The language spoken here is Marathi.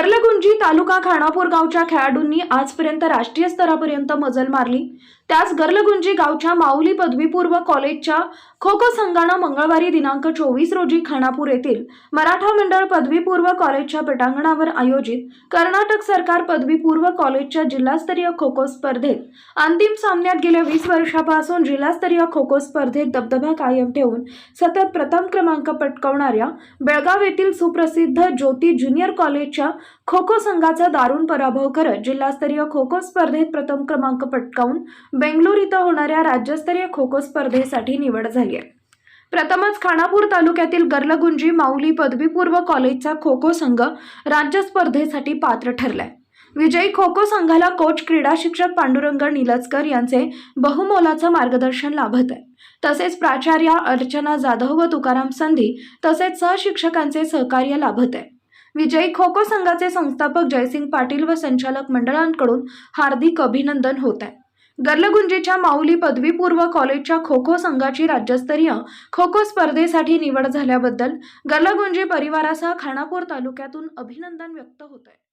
गर्लगुंजी तालुका खानापूर गावच्या खेळाडूंनी आजपर्यंत राष्ट्रीय स्तरापर्यंत मजल मारली. त्याच गर्लगुंजी गावच्या माऊली पदवीपूर्व कॉलेजच्या खो खो संघानं मंगळवारी दिनांक चोवीस रोजी खानापूर येथील मराठा मंडळ पदवीपूर्व कॉलेजच्या पटांगणावर आयोजित कर्नाटक सरकार पदवीपूर्व कॉलेजच्या जिल्हास्तरीय खो खो स्पर्धेत अंतिम सामन्यात गेल्या वीस वर्षापासून जिल्हास्तरीय खो खो स्पर्धेत दबदबा कायम ठेवून सतत प्रथम क्रमांक पटकावणाऱ्या बेळगाव येथील सुप्रसिद्ध ज्योती ज्युनियर कॉलेजच्या खो खो संघाचा दारुण पराभव करत जिल्हास्तरीय खो खो स्पर्धेत प्रथम क्रमांक पटकावून बेंगलोर इथं होणाऱ्या राज्यस्तरीय खो खो स्पर्धेसाठी निवड झाली आहे. प्रथमच खानापूर तालुक्यातील गर्लगुंजी माऊली पदवीपूर्व कॉलेजचा खो खो संघ राज्य स्पर्धेसाठी पात्र ठरलाय. विजयी खो खो संघाला कोच क्रीडा शिक्षक पांडुरंग निलजकर यांचे बहुमोलाचं मार्गदर्शन लाभत आहे. तसेच प्राचार्या अर्चना जाधव व तुकाराम संधी तसेच सहशिक्षकांचे सहकार्य लाभत आहे. विजयी खो खो संघाचे संस्थापक जयसिंग पाटील व संचालक मंडळांकडून हार्दिक अभिनंदन होत आहे. गर्लगुंजीच्या माऊली पदवीपूर्व कॉलेजच्या खो खो संघाची राज्यस्तरीय खो खो स्पर्धेसाठी निवड झाल्याबद्दल गर्लगुंजी परिवारासह खानापूर तालुक्यातून अभिनंदन व्यक्त होत आहे.